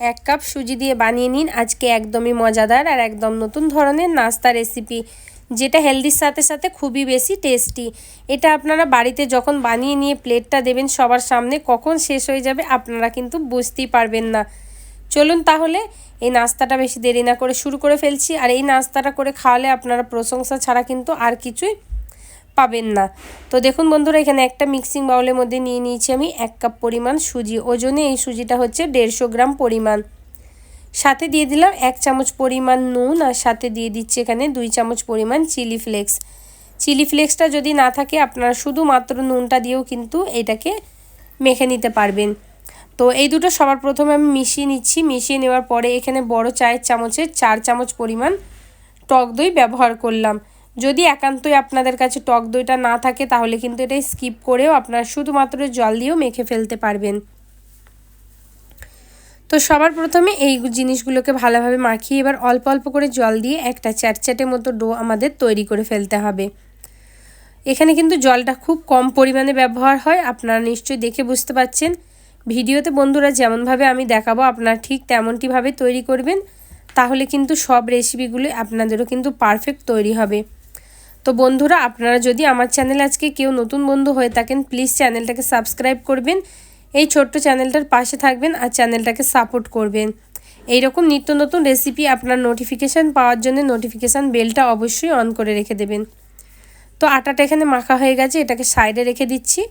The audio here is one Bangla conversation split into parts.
এক কাপ সুজি দিয়ে বানিয়ে নিন। আজকে একদমই মজাদার আর একদম নতুন ধরনের নাস্তা রেসিপি যেটা হেলদির সাথে সাথে খুবই বেশি টেস্টি এটা আপনারা বাড়িতে যখন বানিয়ে নিয়ে প্লেটটা দেবেন, সবার সামনে কখন শেষ হয়ে যাবে আপনারা কিন্তু বুঝতেই পারবেন না। চলুন তাহলে এই নাস্তাটা বেশি দেরি না করে শুরু করে ফেলছি। আর এই নাস্তাটা করে খাওয়ালে আপনারা প্রশংসা ছাড়া কিন্তু আর কিছুই পাবেন না। তো দেখুন বন্ধুরা, এখানে একটা মিক্সিং বাউলের মধ্যে নিয়ে নিয়েছি আমি এক কাপ পরিমাণ সুজি। ওজনে এই সুজিটা হচ্ছে দেড়শো গ্রাম পরিমাণ। সাথে দিয়ে দিলাম এক চামচ পরিমাণ নুন আর সাথে দিয়ে দিচ্ছি এখানে দুই চামচ পরিমাণ চিলি ফ্লেক্স চিলি ফ্লেক্সটা যদি না থাকে, আপনারা শুধুমাত্র নুনটা দিয়েও কিন্তু এটাকে মেখে নিতে পারবেন। তো এই দুটো সবার প্রথমে আমি মিশিয়ে নিচ্ছি। মিশিয়ে নেওয়ার পরে এখানে বড় চায়ের চামচের চার চামচ পরিমাণ টক দই ব্যবহার করলাম। যদি একান্তই আপনাদের কাছে টক দইটা না থাকে, তাহলে কিন্তু এটা স্কিপ করেও আপনারা শুধুমাত্র জল দিয়েও মেখে ফেলতে পারবেন। তো সবার প্রথমে এই জিনিসগুলোকে ভালোভাবে মাখিয়ে এবার অল্প অল্প করে জল দিয়ে একটা চ্যাটচ্যাটের মতো ডো আমাদের তৈরি করে ফেলতে হবে। এখানে কিন্তু জলটা খুব কম পরিমাণে ব্যবহার হয়, আপনারা নিশ্চয়ই দেখে বুঝতে পাচ্ছেন। ভিডিওতে বন্ধুরা যেমনভাবে আমি দেখাবো, আপনারা ঠিক তেমনটিভাবে তৈরি করবেন, তাহলে কিন্তু সব রেসিপিগুলো আপনাদেরও কিন্তু পারফেক্ট তৈরি হবে। তো বন্ধুরা, আপনারা যদি আমার চ্যানেল আজকে কেউ নতুন বন্ধু হয়ে থাকেন প্লিজ চ্যানেলটাকে সাবস্ক্রাইব করবেন। এই ছোট্ট চ্যানেলটার পাশে থাকবেন আর চ্যানেলটাকে সাপোর্ট করবেন। এই রকম নিত্য নতুন রেসিপি আপনার নোটিফিকেশান পাওয়ার জন্য নোটিফিকেশান বেলটা অবশ্যই অন করে রেখে দেবেন। তো আটাটা এখানে মাখা হয়ে গেছে, এটাকে সাইডে রেখে দিচ্ছি।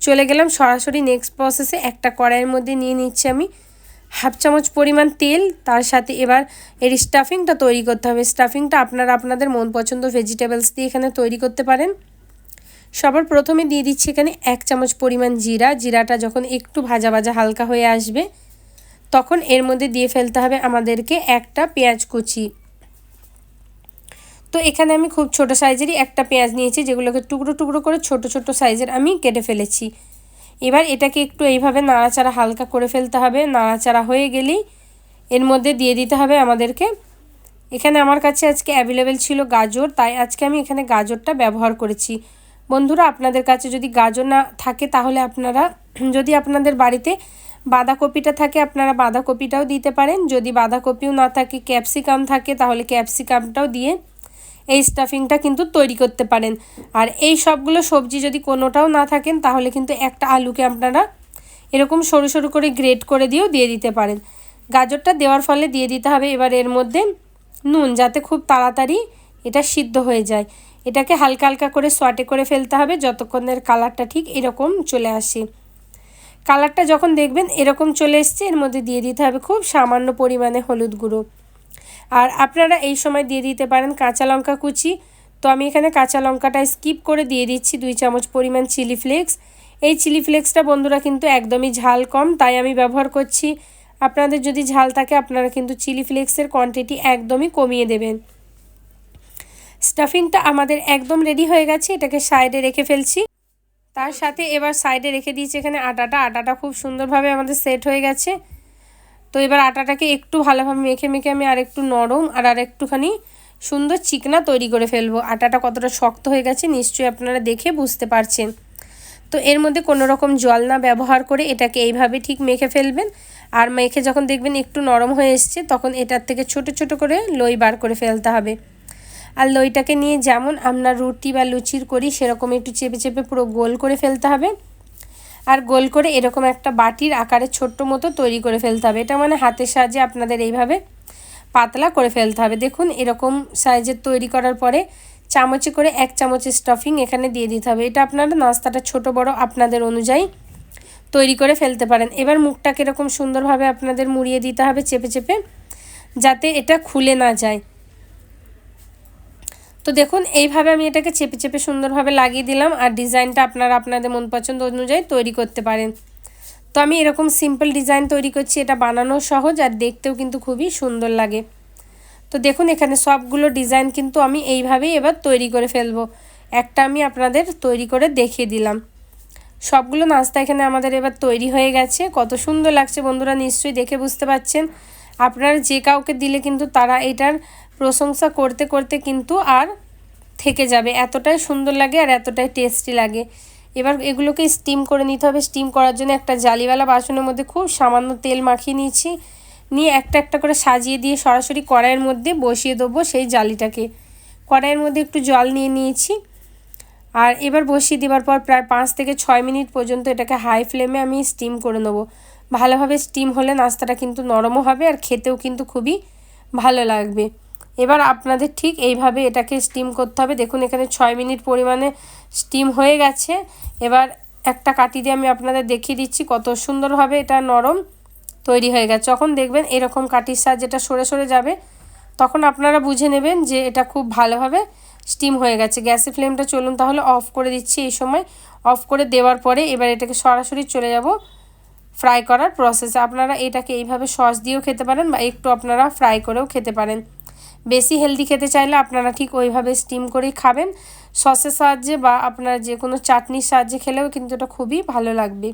চলে গেলাম সরাসরি নেক্সট প্রসেসে একটা কড়াইয়ের মধ্যে নিয়ে নিচ্ছি আমি। হাফ চামচ পরিমাণ তেল, তার সাথে এবার এর স্টাফিংটা তৈরি করতে হবে। স্টাফিংটা আপনারা আপনাদের মন পছন্দ ভেজিটেবলস দিয়ে এখানে তৈরি করতে পারেন। সবার প্রথমে দিয়ে দিচ্ছি এখানে এক চামচ পরিমাণ জিরা। জিরাটা যখন একটু ভাজা ভাজা হালকা হয়ে আসবে, তখন এর মধ্যে দিয়ে ফেলতে হবে আমাদেরকে একটা পেঁয়াজ কুচি। তো এখানে আমি খুব ছোট সাইজেরই একটা পেঁয়াজ নিয়েছি, যেগুলোকে টুকরো টুকরো করে ছোট ছোট সাইজের আমি কেটে ফেলেছি। এবার এটাকে একটু এইভাবে নাড়াচাড়া হালকা করে ফেলতে হবে, নাড়াচাড়া হয়ে গেলেই এর মধ্যে দিয়ে দিতে হবে আমাদেরকে। এখানে আমার কাছে আজকে অ্যাভেলেবেল ছিল গাজর, তাই আজকে আমি এখানে গাজরটা ব্যবহার করেছি। বন্ধুরা, আপনাদের কাছে যদি গাজর না থাকে, তাহলে আপনারা যদি আপনাদের বাড়িতে বাঁধাকপিটা থাকে, আপনারা বাঁধাকপিটাও দিতে পারেন। যদি বাঁধাকপিও না থাকে, ক্যাপসিকাম থাকে, তাহলে ক্যাপসিকামটাও দিয়ে এই স্টাফিংটা কিন্তু তৈরি করতে পারেন। আর এই সবগুলো সবজি যদি কোনোটাও না থাকেন, তাহলে কিন্তু একটা আলুকে আপনারা এরকম সরু সরু করে গ্রেট করে দিয়েও দিয়ে দিতে পারেন। গাজরটা দেওয়ার ফলে দিয়ে দিতে হবে, এবার এর মধ্যে নুন যাতে খুব তাড়াতাড়ি এটা সিদ্ধ হয়ে যায়। এটাকে হালকা হালকা করে সোয়াটে করে ফেলতে হবে, যতক্ষণের কালারটা ঠিক এরকম চলে আসে। কালারটা যখন দেখবেন এরকম চলে এসছে, এর মধ্যে দিয়ে দিতে হবে খুব সামান্য পরিমাণে হলুদ গুঁড়ো। আর আপনারা এই সময় দিয়ে দিতে পারেন কাঁচা লঙ্কা কুচি। তো আমি এখানে কাঁচা লঙ্কাটা স্কিপ করে দিয়ে দিচ্ছি দুই চামচ পরিমাণ চিলি ফ্লেক্স এই চিলি ফ্লেক্সটা বন্ধুরা কিন্তু একদমই ঝাল কম, তাই আমি ব্যবহার করছি। আপনাদের যদি ঝাল থাকে, আপনারা কিন্তু চিলি ফ্লেক্সের কোয়ান্টিটি একদমই কমিয়ে দেবেন। স্টাফিংটা আমাদের একদম রেডি হয়ে গেছে, এটাকে সাইডে রেখে ফেলছি। তার সাথে এবার সাইডে রেখে দিয়েছি এখানে আটাটা। আটাটা খুব সুন্দরভাবে আমাদের সেট হয়ে গেছে। তো এবার আটাটাকে একটু ভালোভাবে মেখে মেখে আমি আর একটু নরম আর আর একটুখানি সুন্দর চিকনা তৈরি করে ফেলব। আটাটা কতটা শক্ত হয়ে গেছে নিশ্চয়ই আপনারা দেখে বুঝতে পারছেন। তো এর মধ্যে কোনো রকম জল না ব্যবহার করে এটাকে এইভাবে ঠিক মেখে ফেলবেন। আর মেখে যখন দেখবেন একটু নরম হয়ে এসছে, তখন এটার থেকে ছোট ছোট করে লই বার করে ফেলতে হবে। আর লইটাকে নিয়ে যেমন আমরা রুটি বা লুচির করি সেরকম একটু চেপে চেপে পুরো গোল করে ফেলতে হবে। আর গোল করে এরকম একটা বাটির আকারে ছোট্ট মতো তৈরি করে ফেলতে হবে। এটা মানে হাতের সাহায্যে আপনাদের এইভাবে পাতলা করে ফেলতে হবে। দেখুন, এরকম সাইজের তৈরি করার পরে চামচে করে এক চামচের স্টাফিং এখানে দিয়ে দিতে হবে। এটা আপনারা নাস্তাটা ছোট, বড় আপনাদের অনুযায়ী তৈরি করে ফেলতে পারেন। এবার মুখটাকে এরকম সুন্দরভাবে আপনাদের মুড়িয়ে দিতে হবে চেপে চেপে, যাতে এটা খুলে না যায়। তো দেখুন, এইভাবে আমি এটাকে চেপে চেপে সুন্দরভাবে লাগিয়ে দিলাম আর ডিজাইনটা আপনারা আপনাদের মন পছন্দ অনুযায়ী তৈরি করতে পারেন। তো আমি এরকম সিম্পল ডিজাইন তৈরি করছি, এটা বানানো সহজ আর দেখতেও কিন্তু খুবই সুন্দর লাগে। তো দেখুন, এখানে সবগুলো ডিজাইন কিন্তু আমি এইভাবেই এবার তৈরি করে ফেলব। একটা আমি আপনাদের তৈরি করে দেখিয়ে দিলাম। সবগুলো নাস্তা এখানে আমাদের এবার তৈরি হয়ে গেছে। কত সুন্দর লাগছে বন্ধুরা, নিশ্চয়ই দেখে বুঝতে পারছেন। আপনারা যে কাউকে দিলে কিন্তু তারা এটার প্রশংসা করতে করতে কিন্তু আর থেকে যাবে। এতটাই সুন্দর লাগে আর এতটাই টেস্টি লাগে। এবার এগুলোকে স্টিম করে নিতে হবে। স্টিম করার জন্য একটা জালিওয়ালা বাসনের মধ্যে খুব সামান্য তেল মাখিয়ে নিয়েছি। নিয়ে একটা একটা করে সাজিয়ে দিয়ে সরাসরি কড়াইয়ের মধ্যে বসিয়ে দেবো সেই জালিটাকে। কড়াইয়ের মধ্যে একটু জল নিয়ে নিয়েছি। আর এবার বসিয়ে দেওয়ার পর প্রায় পাঁচ থেকে ছয় মিনিট পর্যন্ত এটাকে হাই ফ্লেমে আমি স্টিম করে নেব। ভালোভাবে স্টিম হলে নাস্তাটা কিন্তু নরমও হবে আর খেতেও কিন্তু খুবই ভালো লাগবে। এবার আপনাদের ঠিক এইভাবে এটাকে স্টিম করতে হবে। দেখুন, এখানে ছয় মিনিট পরিমাণে স্টিম হয়ে গেছে। এবার একটা কাটি দিয়ে আমি আপনাদের দেখিয়ে দিচ্ছি কত সুন্দরভাবে এটা নরম তৈরি হয়ে গেছে। যখন দেখবেন এরকম কাটির সাহায্যে এটা সরে সরে যাবে, তখন আপনারা বুঝে নেবেন যে এটা খুব ভালোভাবে স্টিম হয়ে গেছে। গ্যাসের ফ্লেমটা চলুন তাহলে অফ করে দিচ্ছি এই সময়। অফ করে দেওয়ার পরে এবার এটাকে সরাসরি চলে যাব ফ্রাই করার প্রসেসে আপনারা এটাকে এইভাবে সস দিয়েও খেতে পারেন বা একটু আপনারা ফ্রাই করেও খেতে পারেন। বেশি হেলদি খেতে চাইলে আপনারা ঠিক ওইভাবে স্টিম করেই খাবেন। সসের সাহায্যে বা আপনারা যে কোনো চাটনির সাহায্যে খেলেও কিন্তু এটা খুবই ভালো লাগবে।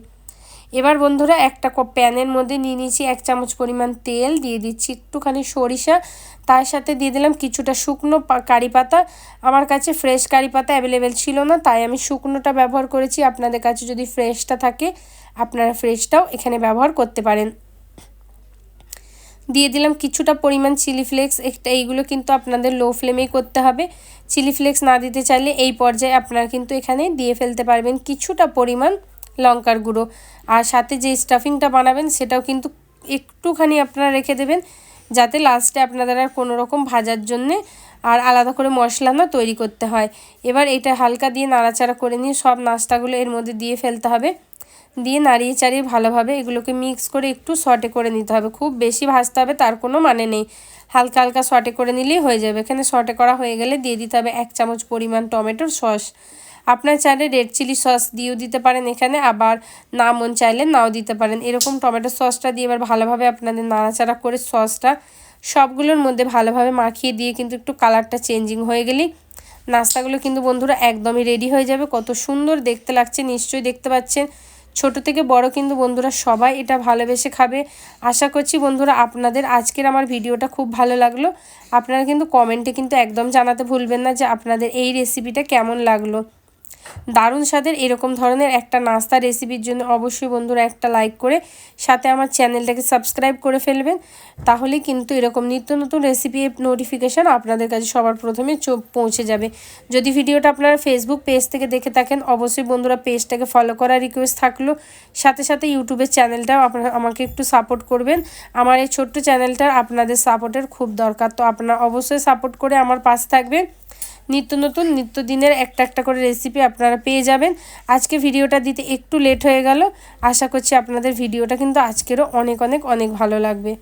এবার বন্ধুরা একটা প্যানের মধ্যে নিয়ে নিয়েছি এক চামচ পরিমাণ তেল, দিয়ে দিচ্ছি একটুখানি সরিষা। তার সাথে দিয়ে দিলাম কিছুটা শুকনো কারি পাতা। আমার কাছে ফ্রেশ কারি পাতা অ্যাভেলেবেল ছিল না, তাই আমি শুকনোটা ব্যবহার করেছি। আপনাদের কাছে যদি ফ্রেশটা থাকে, আপনারা ফ্রেশটাও এখানে ব্যবহার করতে পারেন। দিয়ে দিলাম কিছুটা পরিমাণ চিলি ফ্লেক্স একটা এইগুলো কিন্তু আপনাদের লো ফ্লেমেই করতে হবে। চিলি ফ্লেক্স না দিতে চাইলে এই পর্যায়ে আপনারা কিন্তু এখানে দিয়ে ফেলতে পারবেন কিছুটা পরিমাণ লঙ্কার গুঁড়ো। আর সাথে যে স্টাফিংটা বানাবেন সেটাও কিন্তু একটুখানি আপনারা রেখে দেবেন, যাতে লাস্টে আপনাদের আর কোনো রকম ভাজার জন্যে আর আলাদা করে মশলা না তৈরি করতে হয়। এবার এটা হালকা দিয়ে নাড়াচাড়া করে নিয়ে সব নাস্তাগুলো এর মধ্যে দিয়ে ফেলতে হবে। দিয়ে নাড়িয়ে চাড়িয়ে ভালোভাবে এগুলোকে মিক্স করে একটু সটে করে নিতে হবে। খুব বেশি ভাজতে হবে তার কোনো মানে নেই। হালকা হালকা সটে করে নিলেই হয়ে যাবে। এখানে সটে করা হয়ে গেলে দিয়ে দিতে হবে এক চামচ পরিমাণ টমেটোর সস। আপনার চাইলে রেড চিলি সস দিয়েও দিতে পারেন এখানে, আবার না মন চাইলে নাও দিতে পারেন। এরকম টমেটো সসটা দিয়ে এবার ভালোভাবে আপনাদের নাড়াচাড়া করে সসটা সবগুলোর মধ্যে ভালোভাবে মাখিয়ে দিয়ে কিন্তু একটু কালারটা চেঞ্জিং হয়ে গেলেই নাস্তাগুলো কিন্তু বন্ধুরা একদমই রেডি হয়ে যাবে। কত সুন্দর দেখতে লাগছে, নিশ্চয়ই দেখতে পাচ্ছেন। ছোট থেকে বড় কিন্তু বন্ধুরা সবাই এটা ভালোবেসে খাবে। আশা করছি বন্ধুরা আপনাদের আজকের আমার ভিডিওটা খুব ভালো লাগল। আপনারা কিন্তু কমেন্টে কিন্তু একদম জানাতে ভুলবেন না যে আপনাদের এই রেসিপিটা কেমন লাগল। দারুণ স্বাদের এরকম ধরনের একটা নাস্তা রেসিপির জন্য অবশ্যই বন্ধুরা একটা লাইক করে সাথে আমার চ্যানেলটাকে সাবস্ক্রাইব করে ফেলবেন। তাহলে কিন্তু এরকম নিত্য নতুন রেসিপি নোটিফিকেশান আপনাদের কাছে সবার প্রথমে পৌঁছে যাবে। যদি ভিডিওটা আপনারা ফেসবুক পেজ থেকে দেখে থাকেন, অবশ্যই বন্ধুরা পেজটাকে ফলো করার রিকোয়েস্ট থাকল। সাথে সাথে ইউটিউবের চ্যানেলটাও আপনারা, আমাকে একটু সাপোর্ট করবেন। আমার এই ছোট্ট চ্যানেলটার আপনাদের সাপোর্টের খুব দরকার। তো আপনারা অবশ্যই সাপোর্ট করে আমার পাশে থাকবেন। নিত্য নতুন, নিত্য দিনের একটা একটা করে রেসিপি আপনারা পেয়ে যাবেন। আজকে ভিডিওটা দিতে একটু লেট হয়ে গেল। আশা করছি আপনাদের ভিডিওটা কিন্তু আজকেরও অনেক অনেক অনেক ভালো লাগবে।